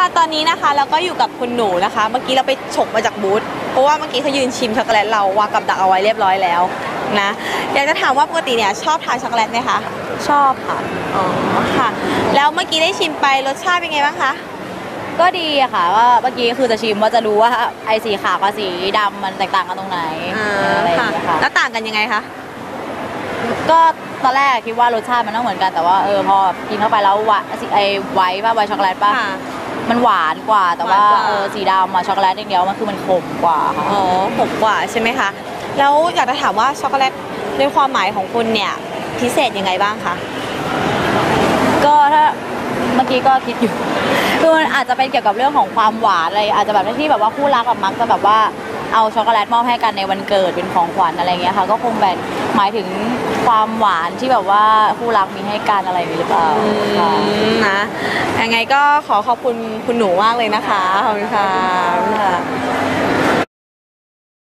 ค่ะตอนนี้นะคะเราก็อยู่กับคุณหนูนะคะ เมื่อกี้เราไปฉกมาจากบูธเพราะว่าเมื่อกี้เขายืนชิมช็อกโกแลตเราวางกับดักเอาไว้เรียบร้อยแล้วนะอยากจะถามว่าปกติเนี่ยชอบทานช็อกโกแลตไหมคะชอบค่ะอ๋อค่ะ แล้วเมื่อกี้ได้ชิมไปรสชาติเป็นไงบ้างคะก็ดีอะค่ะว่าเมื่อกี้คือจะชิมว่าจะรู้ว่าไอสีขาวกับสีดำมันแตกต่างกันตรงไหนอ่าอะไรอย่างค่ะเงี้ยค่ะ แล้วต่างกันยังไงคะก็ตอนแรกคิดว่ารสชาติมันต้องเหมือนกันแต่ว่าเออพอกินเข้าไปแล้ววะไอไวท์ป่ะไวท์ช็อกโกแลตป่ะ ค่ะ มันหวานกว่า แต่ว่าหวานกว่า เออสีดำอะช็อกโกแลตอย่างเดียวมันคือมันขมกว่าค่ะอ๋อหกกว่าใช่ไหมคะ แล้วอยากจะถามว่าช็อกโกแลตในความหมายของคุณเนี่ยพิเศษยังไงบ้างคะก็ถ้าเมื่อกี้ก็คิดอยู่ คือมันอาจจะเป็นเกี่ยวกับเรื่องของความหวานอะไรอาจจะแบบที่แบบว่าคู่รักกับมักจะแบบว่าเอาช็อกโกแลตมอบให้กันในวันเกิดเป็นของขวัญอะไรเงี้ยค่ะ ก็คงแบบ หมายถึงความหวานที่แบบว่าคู่รักมีให้กันอะไรมีหรือเปล่าค่ะนะยังไงก็ขอขอบคุณคุณหนูมากเลยนะคะขอบคุณค่ะ